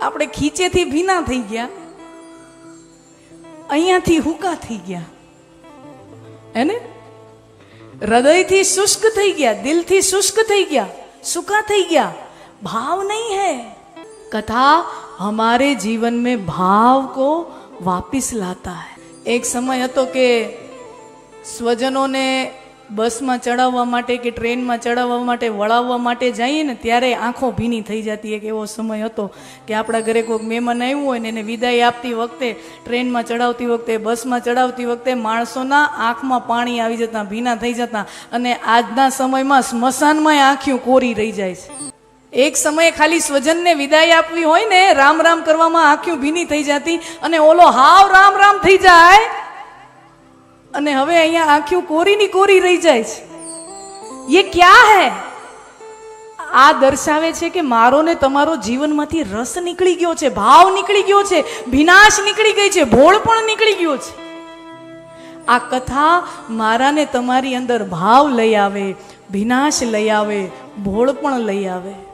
આપણે ખીચેથી ભીના થઈ ગયા અહીંયાથી હુકા થઈ ગયા હેને હૃદયથી શુષ્ક થઈ ગયા દિલથી શુષ્ક થઈ ગયા સુકા થઈ ગયા भाव नहीं है कथा हमारे जीवन में भाव को वापिस लाता है એક સમય હતો કે સ્વજનોને બસમાં ચડાવવા માટે કે ટ્રેનમાં ચડાવવા માટે, વળાવવા માટે જઈએ ને ત્યારે આંખો ભીની થઈ જતી એક એવો સમય હતો કે આપણા ઘરે કોઈક મહેમાન આવ્યું હોય ને એને વિદાય આપતી વખતે, ટ્રેનમાં ચડાવતી વખતે, બસમાં ચડાવતી વખતે માણસોના આંખમાં પાણી આવી જતા, ભીના થઈ જતા અને આજના સમયમાં સ્મશાનમાં આંખ્યું કોરી રહી જાય છે. એક સમયે ખાલી સ્વજનને વિદાય આપવી હોય ને, રામ રામ કરવામાં આંખ્યું ભીની થઈ જતી અને ઓલો હાવ રામ રામ થઈ જાય અને હવે અહીંયા આંખ્યું કોરીની કોરી રહી જાય છે. એ ક્યાં હે? આ દર્શાવે છે કે મારો ને તમારો જીવનમાંથી રસ નીકળી ગયો છે, ભાવ નીકળી ગયો છે ભીનાશ નીકળી ગઈ છે, ભોળ પણ નીકળી ગયો છે. આ કથા મારાને તમારી અંદર ભાવ લઈ આવે ભીનાશ લઈ આવે, ભોળ પણ લઈ આવે.